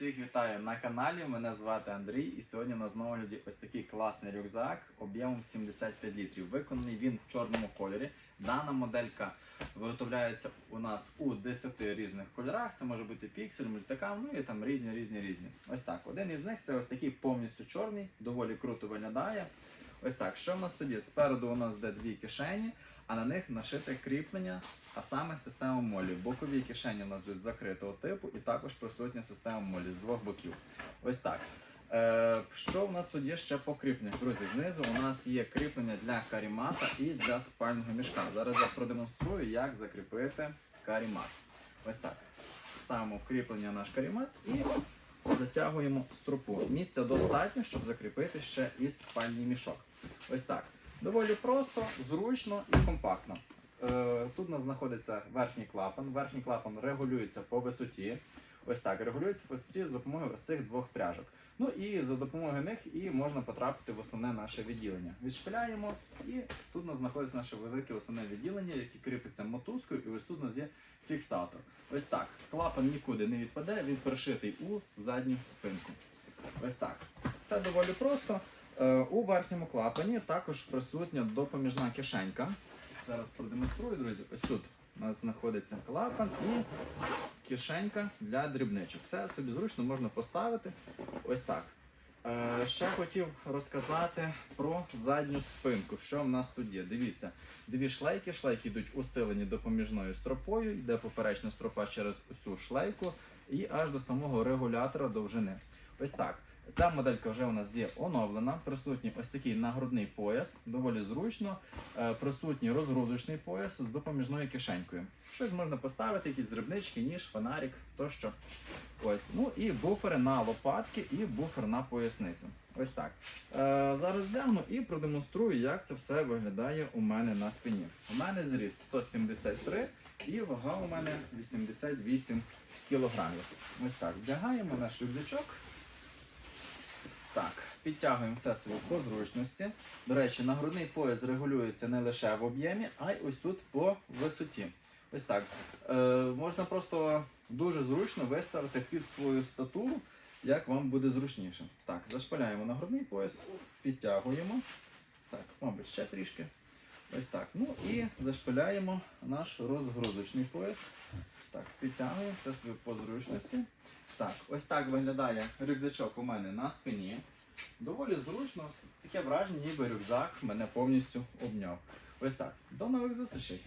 Всіх вітаю на каналі. Мене звати Андрій, і сьогодні на огляді ось такий класний рюкзак об'ємом 75 літрів. Виконаний він в чорному кольорі. Дана моделька виготовляється у нас у 10 різних кольорах. Це може бути піксель, мультикам, ну і там різні, різні, різні. Ось так. Один із них це ось такий повністю чорний, доволі круто виглядає. Ось так. Що в нас тоді? Спереду у нас де дві кишені, а на них нашите кріплення, а саме система молі. Бокові кишені у нас йдуть закритого типу, і також присутня система молі з двох боків. Ось так. Е, що у нас є ще по кріпленнях? Друзі, знизу у нас є кріплення для карімата і для спального мішка. Зараз я продемонструю, як закріпити карімат. Ось так. Ставимо в кріплення наш карімат і затягуємо стропу. Місця достатньо, щоб закріпити ще і спальний мішок. Ось так. Доволі просто, зручно і компактно. Е, Тут у нас знаходиться верхній клапан. Верхній клапан регулюється по висоті. Ось так, регулюється по висоті з допомогою ось цих двох пряжок. Ну і за допомогою них і можна потрапити в основне наше відділення. Відшпиляємо, і тут у нас знаходиться наше велике основне відділення, яке кріпиться мотузкою, і ось тут у нас є фіксатор. Ось так. Клапан нікуди не відпаде, він пришитий у задню спинку. Ось так. Все доволі просто. Е, У верхньому клапані також присутня допоміжна кишенька. Зараз продемонструю, друзі. Ось тут у нас знаходиться клапан і кишенька для дрібничок. Все собі зручно можна поставити. Ось так. Е, ще хотів розказати про задню спинку. Що в нас тут є? Дивіться, дві шлейки. Шлейки йдуть усилені допоміжною стропою, йде поперечна стропа через усю шлейку і аж до самого регулятора довжини. Ось так. Ця моделька вже у нас є оновлена. Присутній ось такий нагрудний пояс, доволі зручно. Е, Присутній розгрузочний пояс з допоміжною кишенькою. Щось можна поставити, якісь дрібнички, ніж, фонарик тощо. Ось. Ну і буфери на лопатки, і буфер на поясницю. Ось так. Е, зараз гляну і продемонструю, як це все виглядає у мене на спині. У мене зріс 173 і вага у мене 88 кілограмів. Ось так. Вдягаємо наш рюкзачок. Так, підтягуємо все собі по зручності. До речі, нагрудний пояс регулюється не лише в об'ємі, а й ось тут по висоті. Ось так. Е, можна просто дуже зручно виставити під свою статуру, як вам буде зручніше. Так, зашпиляємо нагрудний пояс, підтягуємо. Так, мабуть, ще трішки. Ось так. Ну і зашпиляємо наш розгрузочний пояс. Так, підтягуємо все по зручності. Так, ось так виглядає рюкзачок у мене на спині. Доволі зручно, таке враження, ніби рюкзак мене повністю обняв. Ось так. До нових зустрічей!